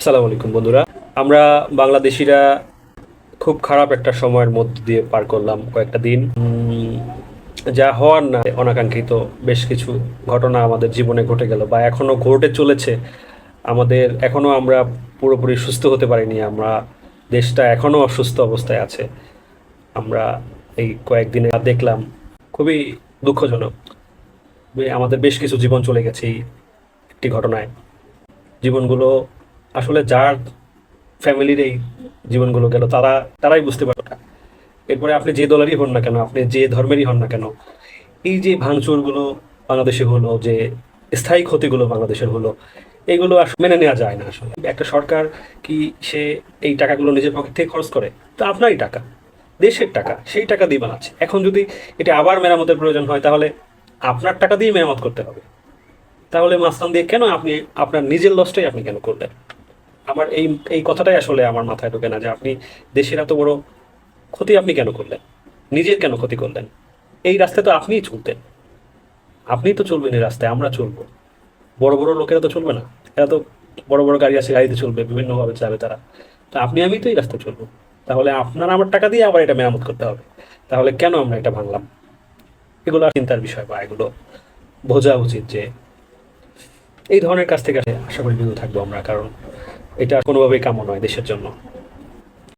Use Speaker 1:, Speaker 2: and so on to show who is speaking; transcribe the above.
Speaker 1: আসসালামু আলাইকুম, বন্ধুরা। আমরা বাংলাদেশিরা খুব খারাপ একটা সময়ের মধ্য দিয়ে পার করলাম কয়েকটা দিন। যা হওয়ার না, অনাকাঙ্ক্ষিত বেশ কিছু ঘটনা আমাদের জীবনে ঘটে গেল বা এখনও ঘটে চলেছে। আমাদের এখনও আমরা পুরোপুরি সুস্থ হতে পারিনি, আমরা দেশটা এখনও অসুস্থ অবস্থায় আছে। আমরা এই কয়েকদিনে দেখলাম, খুবই দুঃখজনক আমাদের বেশ কিছু জীবন চলে গেছে এই একটি ঘটনায়। জীবনগুলো আসলে যার ফ্যামিলির এই জীবনগুলো গেল, তারা, তারাই বুঝতে পারবে। এরপরে আপনি যে দলেরই হন না কেন, আপনি যে ধর্মেরই হন না কেন, এই যে ভাঙচুরগুলো বাংলাদেশে হলো, যে স্থায়ী ক্ষতিগুলো বাংলাদেশের হলো, এগুলো মেনে নেওয়া যায় না আসলে। একটা সরকার কি সে এই টাকাগুলো নিজের পকেট থেকে খরচ করে? তো আপনারই টাকা, দেশের টাকা, সেই টাকা দিয়ে বানাচ্ছে। এখন যদি এটা আবার মেরামতের প্রয়োজন হয়, তাহলে আপনার টাকা দিয়ে মেরামত করতে হবে। তাহলে মাঝখান দিয়ে কেন আপনি, আপনার নিজের লসটাই আপনি কেন করলেন? আমার এই এই কথাটাই আসলে আমার মাথায় ঢোকে না যে আপনি দেশের এত বড় ক্ষতি আপনি কেন করলেন? নিজের কেন ক্ষতি করলেন? এই রাস্তায় তো আপনিই চলতেন। আপনিই তো চলবেন এই রাস্তায়, আমরা চলবো। বড় বড় লোকেরা তো চলবে না। এরা তো বড় বড় গাড়ি আছে, গাড়িতে চলবে, বিভিন্নভাবে যাবে তারা। তো আপনি, আমি তো এই রাস্তায় চলবো। তাহলে আপনার আমার টাকা দিয়ে আবার এটা মেরামত করতে হবে। তাহলে কেন আমরা এটা ভাঙলাম? এগুলো চিন্তার বিষয় বা এগুলো বোঝা উচিত যে এই ধরনের কাজ থেকে আশা করি বিরত থাকব আমরা, কারণ এটা কোনোভাবেই কাম্য নয় দেশের জন্য।